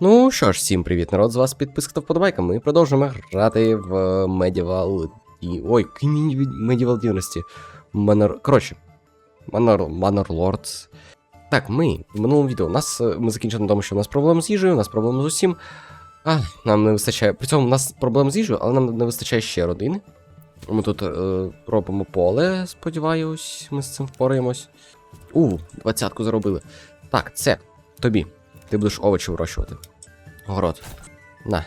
Ну що ж, всім привіт, народ, з вас підписка та вподобайка. Ми продовжуємо грати в Medieval... і- Ой, Medieval Dynasty. Manor... Коротше, Manor... Manor Lords. Так, ми в минулому відео. У нас е, ми закінчили на тому, що у нас проблеми з їжею, у нас проблеми з усім. А, нам не вистачає. При цьому у нас проблеми з їжею, але нам не вистачає ще родини. Ми тут е, робимо поле, сподіваюсь, ми з цим впораємось. У, двадцятку заробили. Так, це тобі. Ти будеш овочі вирощувати. Город. На.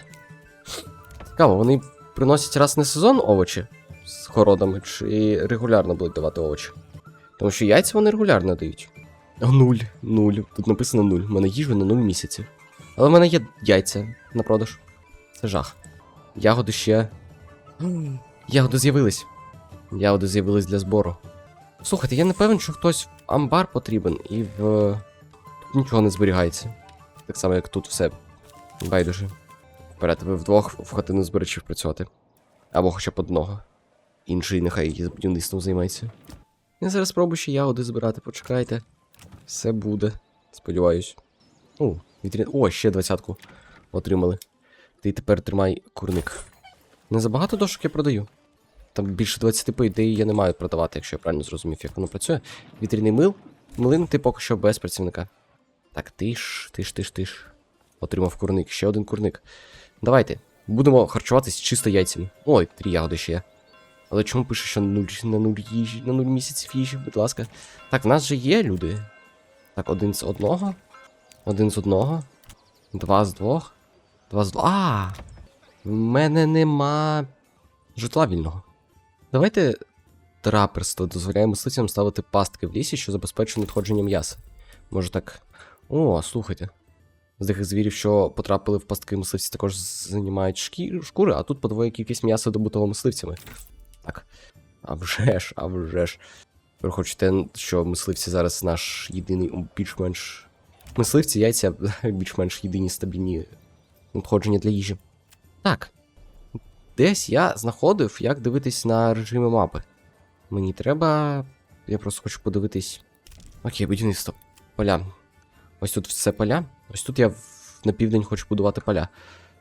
Цікаво, вони приносять раз на сезон овочі з городами, чи регулярно будуть давати овочі? Тому що яйця вони регулярно дають. Нуль, нуль. Тут написано нуль. У мене їжа на нуль місяців. Але в мене є яйця на продаж. Це жах. Ягоди ще. Ягоди з'явились. Ягоди з'явились для збору. Слухайте, я не певен, що хтось в амбар потрібен і в. Тут нічого не зберігається. Так само, як тут все. Байдуже. Вперед, ви вдвох в хатину збирачів працювати. Або хоча б одного. Інший нехай будівництвом займається. Я зараз спробую ще ягоди збирати, почекайте. Все буде. Сподіваюсь. О, вітрін. О, ще двадцятку отримали. Ти тепер тримай курник. Не забагато дошок я продаю. Там більше 20 по ідеї я не маю продавати, якщо я правильно зрозумів, як воно працює. Вітряний мил. Млин ти поки що без працівника. Так, ти ж, ти ж, ти ж, ти ж. Отримав курник, ще один курник. Давайте. Будемо харчуватись чисто яйцями. Ой, три ягоди ще є. Але чому пише, що нуль, на нуль їжі, на нуль місяців їжі, будь ласка. Так, в нас же є люди. Так, один з одного. Один з одного. Два з двох. Два з двох. А! В мене нема житла вільного. Давайте траперство дозволяє мисливцям ставити пастки в лісі, що забезпечує надходження м'яса. Може так. О, слухайте. З тих звірів, що потрапили в пастки мисливці, також займають шкі... шкури, а тут подвоє кількість м'яса добутого мисливцями. Так. А вже ж, а вже ж. Ви хочете, що мисливці зараз наш єдиний більш-менш. Мисливці, яйця більш-менш єдині стабільні надходження для їжі. Так. Десь я знаходив, як дивитись на режими мапи. Мені треба. Я просто хочу подивитись. Окей, будівництво. Поля. Ось тут все поля. Ось тут я на південь хочу будувати поля.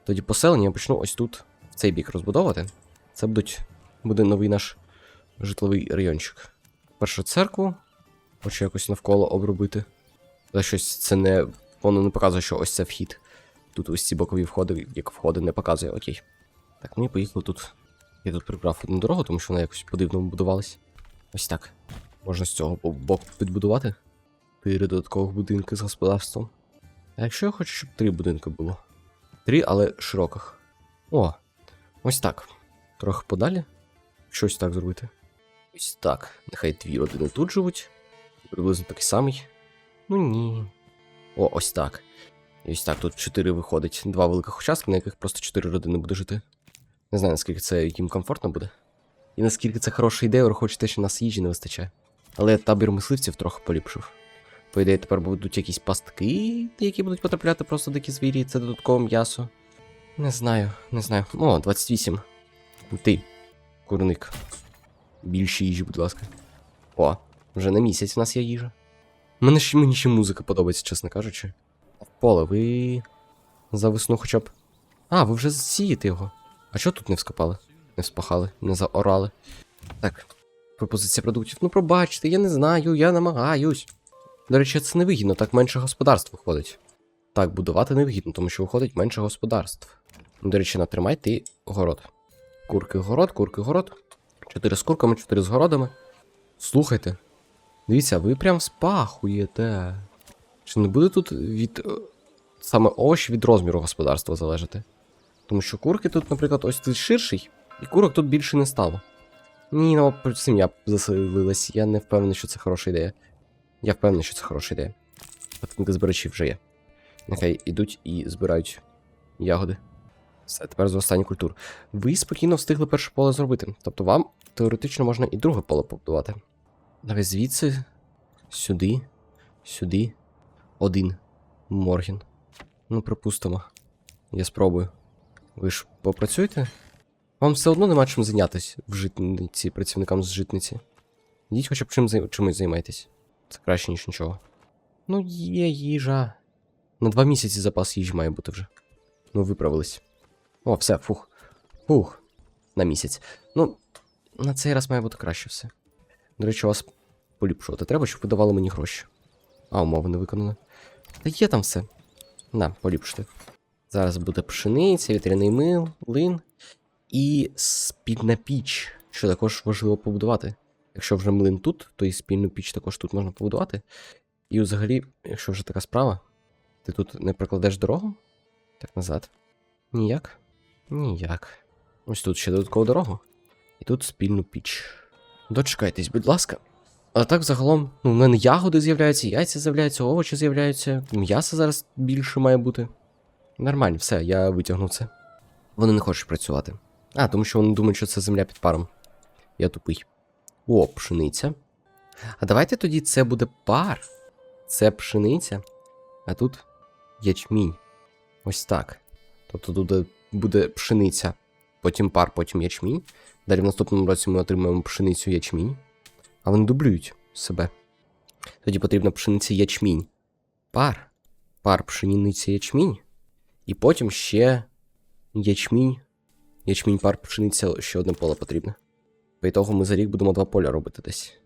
Тоді поселення я почну ось тут, в цей бік розбудовувати. Це будуть, буде новий наш житловий райончик. Першу церкву. Хочу якось навколо обробити. Але щось це не. Воно не показує, що ось це вхід. Тут ось ці бокові входи, як входи, не показує, окей. Так, ми поїхали тут. Я тут прибрав одну дорогу, тому що вона якось по-дивному будувалась. Ось так. Можна з цього боку підбудувати. Три додаткових будинки з господарством. А якщо я хочу, щоб три будинки було? Три, але широких. О, ось так. Трохи подалі. Щось так зробити. Ось так. Нехай дві родини тут живуть. Приблизно такий самий. Ну ні. О, ось так. Ось так, тут чотири виходить. Два великих участки, на яких просто чотири родини буде жити. Не знаю, наскільки це їм комфортно буде. І наскільки це хороша ідея, враховуючи те, що нас їжі не вистачає. Але я табір мисливців трохи поліпшив. По ідеї, тепер будуть якісь пастки, які будуть потрапляти просто дикі звірі, це додаткове м'ясо. Не знаю, не знаю. О, 28. Ти, курник. Більше їжі, будь ласка. О, вже на місяць у нас є їжа. Мені ще, мені ще музика подобається, чесно кажучи. Поле, ви за весну хоча б. А, ви вже сієте його. А чого тут не вскопали? Не вспахали, не заорали. Так, пропозиція продуктів. Ну пробачте, я не знаю, я намагаюсь. До речі, це невигідно, так менше господарств виходить. Так, будувати невигідно, тому що виходить менше господарств. До речі, натримай ти город. Курки город, курки город. Чотири з курками, чотири з городами. Слухайте. Дивіться, ви прям спахуєте. Чи не буде тут від. е, саме овочі від розміру господарства залежати? Тому що курки тут, наприклад, ось тут ширший, і курок тут більше не стало. Ні, ну сім'я заселилась. Я не впевнений, що це хороша ідея. Я впевнений, що це хороша ідея. Патинки збирачів вже є. Нехай ідуть і збирають ягоди. Все, тепер з останніх культур. Ви спокійно встигли перше поле зробити. Тобто вам теоретично можна і друге поле побудувати. Давай звідси, сюди, сюди. Один. Моргін. Ну, припустимо. Я спробую. Ви ж попрацюєте? Вам все одно нема чим зайнятися в житниці, працівникам з житниці. Йдіть хоча б чим, чимось займайтесь. Це краще, ніж нічого. Ну, є їжа. На два місяці запас їжі має бути вже. Ну, виправились. О, все, фух. Фух. На місяць. Ну, на цей раз має бути краще все. До речі, вас поліпшувати треба, щоб ви давали мені гроші. А, умови не виконано. Та є там все. На, поліпшити. Зараз буде пшениця, вітряний мил, лин і спільна піч, що також важливо побудувати. Якщо вже млин тут, то і спільну піч також тут можна побудувати. І взагалі, якщо вже така справа, ти тут не прокладеш дорогу? Так назад. Ніяк? Ніяк. Ось тут ще додаткову дорогу. І тут спільну піч. Дочекайтесь, будь ласка. А так загалом, ну, в мене ягоди з'являються, яйця з'являються, овочі з'являються, м'яса зараз більше має бути. Нормально, все, я витягнув це. Вони не хочуть працювати. А, тому що вони думають, що це земля під паром. Я тупий. О, пшениця. А давайте тоді це буде пар. Це пшениця. А тут ячмінь. Ось так. Тобто тут буде пшениця, потім пар, потім ячмінь. Далі в наступному році ми отримаємо пшеницю ячмінь. А вони дублюють себе. Тоді потрібна пшениця ячмінь. Пар. Пар, пшениця ячмінь. І потім ще ячмінь. Ячмінь, пар, пшениця, ще одне поле потрібне. По ітогу ми за рік будемо два поля робити десь.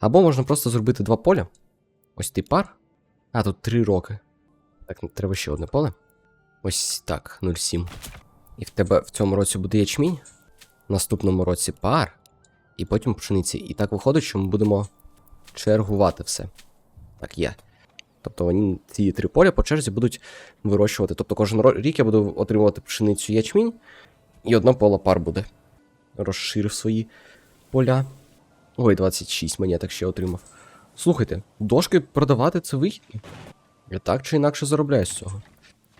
Або можна просто зробити два поля. Ось ти пар. А, тут три роки. Так, ну, треба ще одне поле. Ось так, 0,7. І в тебе в цьому році буде ячмінь, в наступному році пар, і потім пшениці. І так виходить, що ми будемо чергувати все. Так є. Тобто вони ці три поля по черзі будуть вирощувати. Тобто кожен рік я буду отримувати пшеницю ячмінь, і одне поле пар буде. Розширив свої поля. Ой, 26 монеток ще отримав. Слухайте, дошки продавати це вигідно. Я так чи інакше заробляю з цього.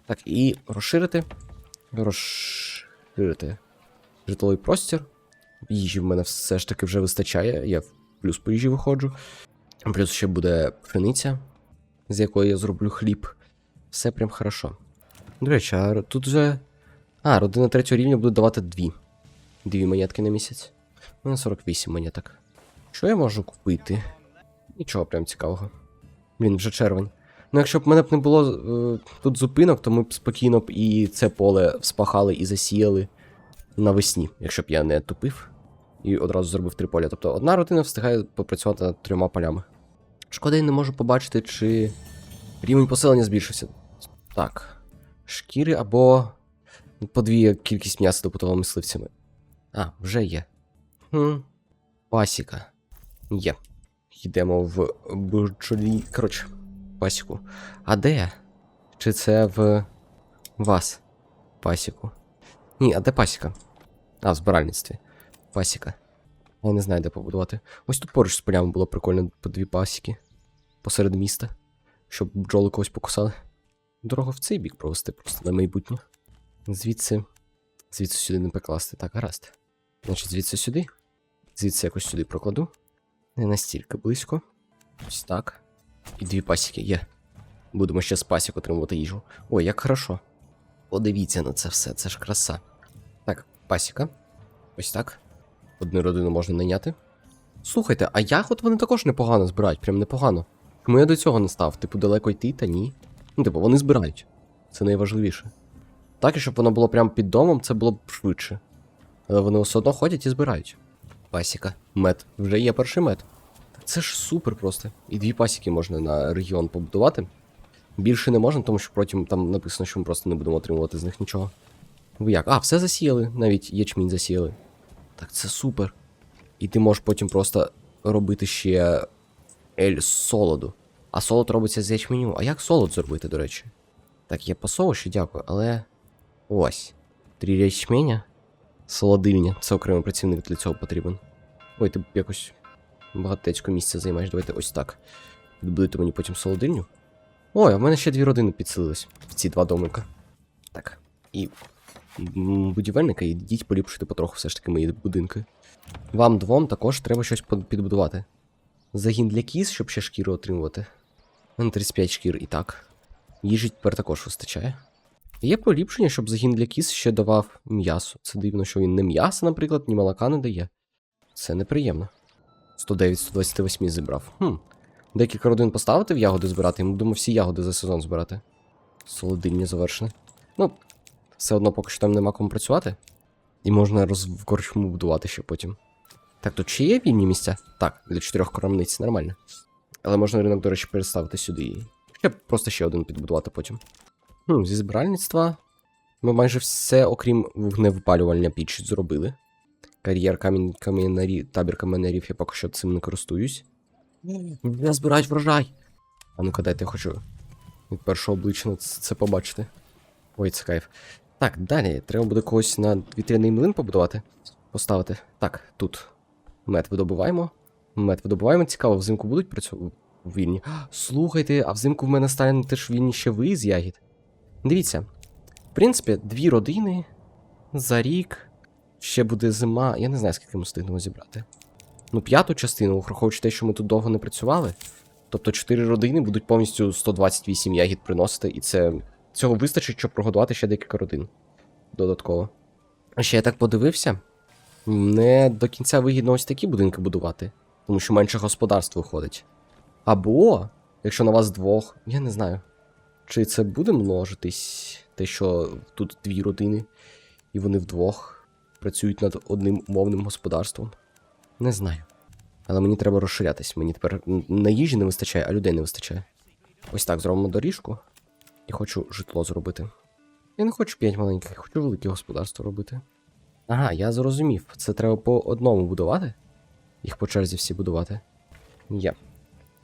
Так, і розширити. Розширити житловий простір. Їжі в мене все ж таки вже вистачає. Я в плюс по їжі виходжу. Плюс ще буде пшениця, з якої я зроблю хліб. Все прям хорошо. До речі, а тут вже. А, родина третього рівня буде давати дві. Дві монетки на місяць. У мене 48 монеток. Що я можу купити? Нічого прям цікавого. Блін, вже червень. Ну, якщо б мене б не було е, тут зупинок, то ми б спокійно б і це поле спахали і засіяли навесні, якщо б я не тупив і одразу зробив три поля. Тобто одна родина встигає попрацювати над трьома полями. Шкода, я не можу побачити, чи рівень поселення збільшився. Так. Шкіри або подвіє кількість м'яса добутого мисливцями. А, вже є. Пасіка. Є. Йдемо в бджолі. Коротше, пасіку. А де? Чи це в вас? Пасіку? Ні, а де пасіка? А, в збиральництві. Пасіка. Я не знаю, де побудувати. Ось тут поруч з полями було прикольно по дві пасіки. Посеред міста. Щоб бджоли когось покусали. Дорогу в цей бік провести просто на майбутнє. Звідси. Звідси сюди не покласти. Так, гаразд. Значить, звідси сюди. Звідси якось сюди прокладу. Не настільки близько. Ось так. І дві пасіки є. Будемо ще з пасік отримувати їжу. Ой, як хорошо. Подивіться на це все, це ж краса. Так, пасіка. Ось так. Одну родину можна найняти. Слухайте, а ягод вони також непогано збирають, прям непогано. Чому я до цього не став? Типу, далеко йти, та ні. Ну, типу, вони збирають. Це найважливіше. Так, і щоб воно було прямо під домом, це було б швидше. Але вони все одно ходять і збирають. Пасіка. Мед. Вже є перший мед. Це ж супер просто. І дві пасіки можна на регіон побудувати. Більше не можна, тому що потім там написано, що ми просто не будемо отримувати з них нічого. Ви як? А, все засіяли, навіть ячмінь засіяли. Так це супер. І ти можеш потім просто робити ще ель з солоду. А солод робиться з ячменю. А як солод зробити, до речі? Так, є пасовище, дякую, але. Ось. Три ячменя. Солодильня. Це окремий працівник для цього потрібен. Ой, ти якось багатецько місце займаєш. Давайте ось так. Відбудете мені потім солодильню. Ой, а в мене ще дві родини підсилились ці два домика. Так. І будівельника, ідіть поліпшити потроху все ж таки мої будинки. Вам двом також треба щось підбудувати. Загін для кіз, щоб ще шкіру отримувати. У мене 35 шкір і так. Їжі тепер також вистачає. Є поліпшення, щоб загін для кіз ще давав м'ясо. Це дивно, що він не м'ясо, наприклад, ні молока не дає. Це неприємно. 109 128 зібрав. Хм. Декілька родин поставити в ягоди збирати, йому думаю, всі ягоди за сезон збирати. Солодильня завершене. Ну, все одно поки що там нема кому працювати. І можна роз... корчму будувати ще потім. Так, тут чи є вільні місця? Так, для чотирьох крамниць, нормально. Але можна ринок, до речі, переставити сюди. Ще просто ще один підбудувати потім. Ну, зі збиральництва. Ми майже все, окрім вогневипалювальня піч, зробили. Кар'єр камінь, камінарі, табір каменярів я поки що цим не користуюсь. Я збирають врожай. А ну-ка, дайте я хочу від першого обличчя це, це побачити. Ой, це кайф. Так, далі. Треба буде когось на вітряний млин побудувати. Поставити. Так, тут. Мед видобуваємо. Мед видобуваємо. Цікаво, взимку будуть працювати вільні. Слухайте, а взимку в мене стане теж вільні ще ви з ягід. Дивіться. В принципі, дві родини за рік. Ще буде зима. Я не знаю, скільки ми встигнемо зібрати. Ну, п'яту частину, враховуючи те, що ми тут довго не працювали. Тобто 4 родини будуть повністю 128 ягід приносити, і це цього вистачить, щоб прогодувати ще декілька родин. Додатково. А ще я так подивився. Не до кінця вигідно ось такі будинки будувати, тому що менше господарств виходить. Або, якщо на вас двох, я не знаю, чи це буде множитись, те, що тут дві родини, і вони вдвох працюють над одним умовним господарством. Не знаю. Але мені треба розширятись. Мені тепер на їжі не вистачає, а людей не вистачає. Ось так зробимо доріжку. І хочу житло зробити. Я не хочу п'ять маленьких, хочу велике господарство робити. Ага, я зрозумів. Це треба по одному будувати. Їх по черзі всі будувати. Є.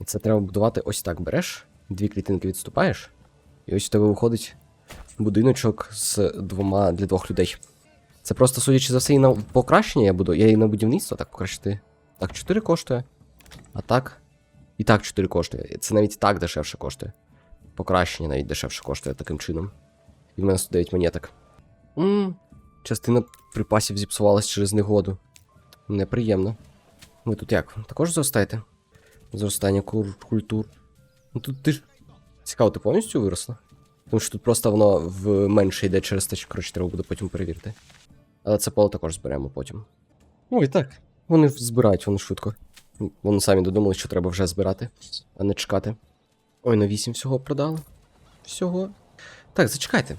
І це треба будувати ось так. Береш, дві клітинки відступаєш, і ось у тебе виходить будиночок з двома для двох людей. Це просто, судячи за все, і на покращення я буду. Я і на будівництво так покращити. Так, 4 коштує. А так. І так 4 коштує. Це навіть так дешевше коштує. Покращення навіть дешевше коштує таким чином. І в мене 109 монеток. Ммм. Частина припасів зіпсувалась через негоду. Неприємно. Ви тут як? Також зростаєте? Зростання культур. Ну тут ти ж. Цікаво, ти повністю виросла? Тому що тут просто воно в менше йде через те, що коротше треба буде потім перевірити. Але це поле також зберемо потім. Ну і так. Вони збирають, вони швидко. Вони самі додумали, що треба вже збирати, а не чекати. Ой, на 8 всього продали. Всього. Так, зачекайте.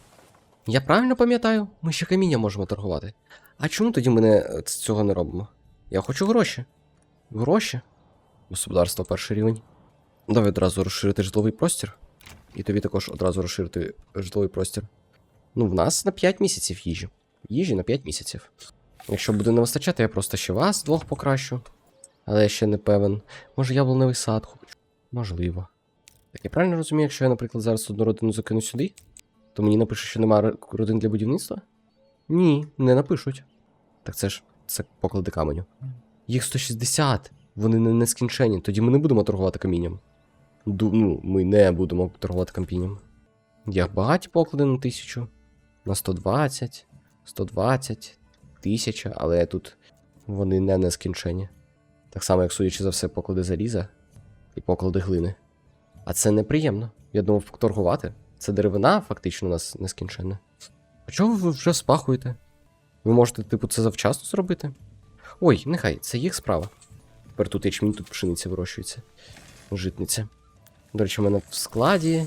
Я правильно пам'ятаю, ми ще каміння можемо торгувати. А чому тоді ми не, е, цього не робимо? Я хочу гроші. Гроші? Господарство перший рівень. Давай одразу розширити житловий простір. І тобі також одразу розширити житловий простір. Ну, в нас на 5 місяців їжі. Їжі на 5 місяців. Якщо буде не вистачати, я просто ще вас двох покращу. Але я ще не певен. Може, яблуневий сад хочу. Можливо. Так я правильно розумію, якщо я, наприклад, зараз одну родину закину сюди, то мені напишуть, що немає родин для будівництва? Ні, не напишуть. Так це ж це поклади каменю. Їх 160, вони не нескінчені, тоді ми не будемо торгувати камінням. Ну, ми не будемо торгувати камінням. Є багаті поклади на 1000, на 120, 120, 1000, але тут вони не нескінчені. Так само, як судячи за все, поклади заліза і поклади глини. А це неприємно. Я думав торгувати. Це деревина фактично у нас нескінченна. А чого ви вже спахуєте? Ви можете, типу, це завчасно зробити? Ой, нехай, це їх справа. Тепер тут ячмінь, тут пшениця вирощується. Житниця. До речі, в мене в складі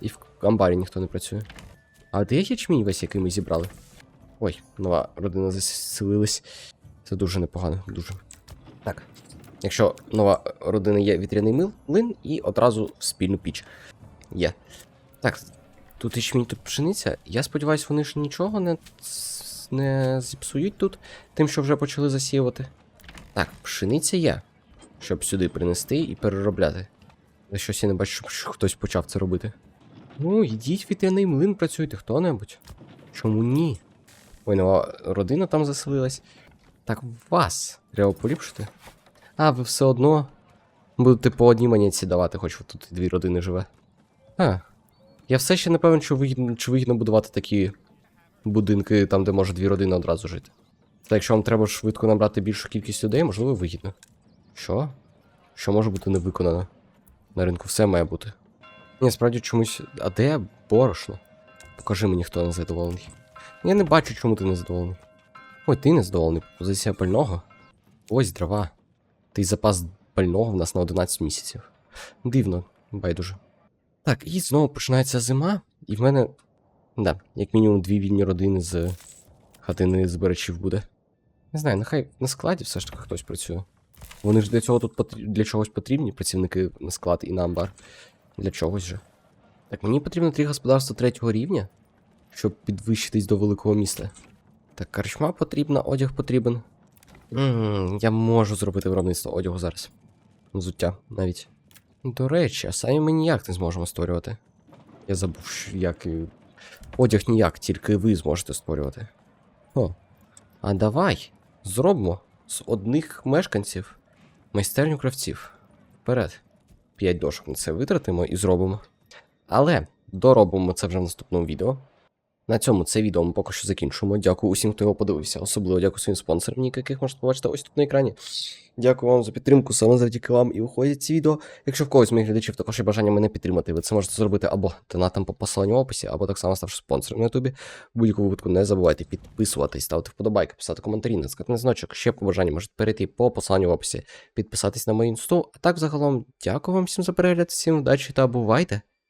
і в амбарі ніхто не працює. А де ячмінь весь, який ми зібрали? Ой, нова родина заселилась. Це дуже непогано, дуже. Так. Якщо нова родина є вітряний млин і одразу спільну піч. Є. Так, тут ячмінь, тут пшениця. Я сподіваюся, вони ж нічого не, не зіпсують тут, тим, що вже почали засіювати. Так, пшениця є, щоб сюди принести і переробляти. Але щось я не бачу, що хтось почав це робити. Ну, йдіть вітряний млин, працюйте хто-небудь. Чому ні? Ой, нова родина там заселилась. Так, вас треба поліпшити. А, ви все одно будете по одній монетці давати, хоч тут дві родини живе. А. Я все ще не певен, чи вигідно, чи вигідно будувати такі будинки, там, де може дві родини одразу жити. Та якщо вам треба швидко набрати більшу кількість людей, можливо, вигідно. Що? Що може бути не виконано? На ринку все має бути. Ні, справді чомусь. А де борошно? Покажи мені, хто не задоволений. Я не бачу, чому ти не задоволений. Ой, ти не задоволений. Позиція пального. Ось дрова. Ти запас пального в нас на 11 місяців. Дивно, байдуже. Так, і знову починається зима, і в мене. Да, як мінімум дві вільні родини з хатини збирачів буде. Не знаю, нехай на складі все ж таки хтось працює. Вони ж для цього тут для чогось потрібні, працівники на склад і на амбар. Для чогось же. Так, мені потрібно три господарства третього рівня, щоб підвищитись до великого міста. Так, карчма потрібна, одяг потрібен. м я можу зробити виробництво одягу зараз. Взуття навіть. До речі, а самі ми ніяк не зможемо створювати. Я забув, як. Одяг ніяк, тільки ви зможете створювати. О. А давай зробимо з одних мешканців майстерню кравців. Вперед. П'ять дошок на це витратимо і зробимо. Але доробимо це вже в наступному відео. На цьому це відео ми поки що закінчуємо. Дякую усім, хто його подивився. Особливо дякую своїм спонсорам, яких можете побачити ось тут на екрані. Дякую вам за підтримку, саме завдяки вам і виходять ці відео. Якщо в когось моїх глядачів також є бажання мене підтримати, ви це можете зробити або донатом по посиланню в описі, або так само ставши спонсором на Ютубі. В будь-якому випадку не забувайте підписуватись, ставити вподобайки, писати коментарі, натискати на дзвіночок. Ще по бажанню можете перейти по посиланню в описі, підписатись на мою інсту. А так, загалом, дякую вам всім за перегляд, всім удачі та бувайте!